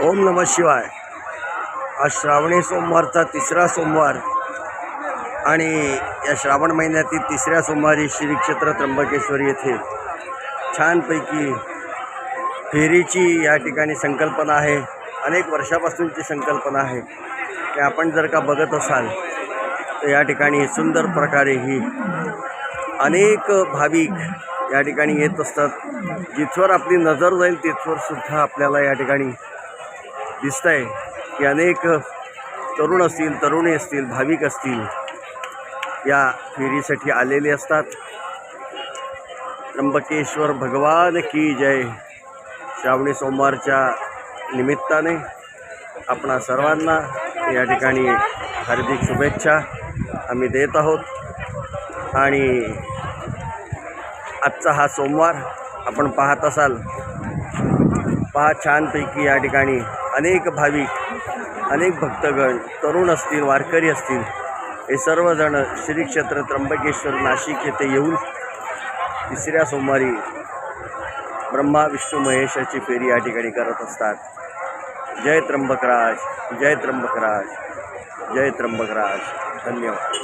ओम नम शिवाय. आज श्रावणी सोमवारचा तिसरा सोमवार आणि या श्रावण महिन्यातील तिसऱ्या सोमवारी श्री क्षेत्र त्र्यंबकेश्वर येथे छानपैकी फेरीची या ठिकाणी संकल्पना आहे. अनेक वर्षापासूनची संकल्पना आहे. की आपण जर का बघत असाल तर या ठिकाणी सुंदर प्रकारे ही अनेक भाविक या ठिकाणी येत असतात. जिथवर आपली नजर जाईल तिथवर सुद्धा आपल्याला या ठिकाणी दिसत आहे की अनेक तरुण असतील तरुणी असतील भाविक असतील या फेरीसाठी आलेले असतात. त्र्यंबकेश्वर भगवान की जय. श्रावणी सोमवारच्या निमित्ताने आपणा सर्वांना या ठिकाणी हार्दिक शुभेच्छा आम्ही देत आहोत. आणि आजचा हा सोमवार आपण पाहत असाल. पहा छानपैकी या ठिकाणी अनेक भाविक अनेक भक्तगण तरुण असतील वारकरी असतील हे सर्वजण श्री क्षेत्र त्र्यंबकेश्वर नाशिक येथे येऊन तिसऱ्या सोमवारी ब्रह्मा विष्णू महेशाची फेरी या ठिकाणी करत असतात. जय त्र्यंबकराज जय त्र्यंबकराज जय त्र्यंबकराज. धन्यवाद.